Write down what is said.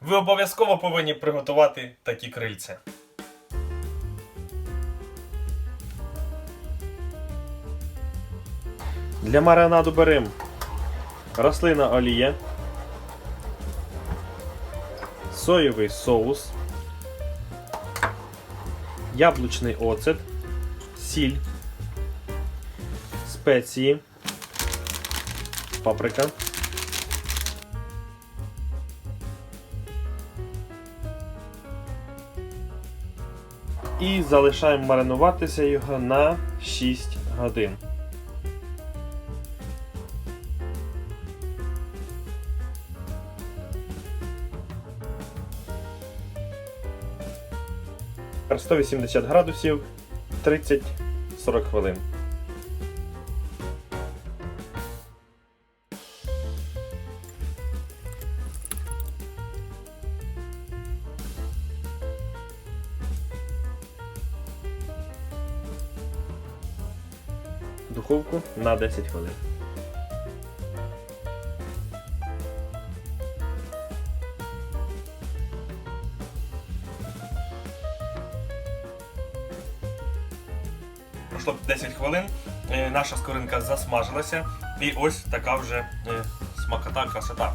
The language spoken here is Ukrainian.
ви обов'язково повинні приготувати такі крильця. Для маринаду беремо рослина олія, соєвий соус, яблучний оцет, сіль, спеції, паприка. І залишаємо маринуватися його на 6 годин. Тепер 180 градусів 30-40 хвилин. Духовку на 10 хвилин. Пройшло 10 хвилин, е, наша скоринка засмажилася, і ось така вже е, смакота, красота.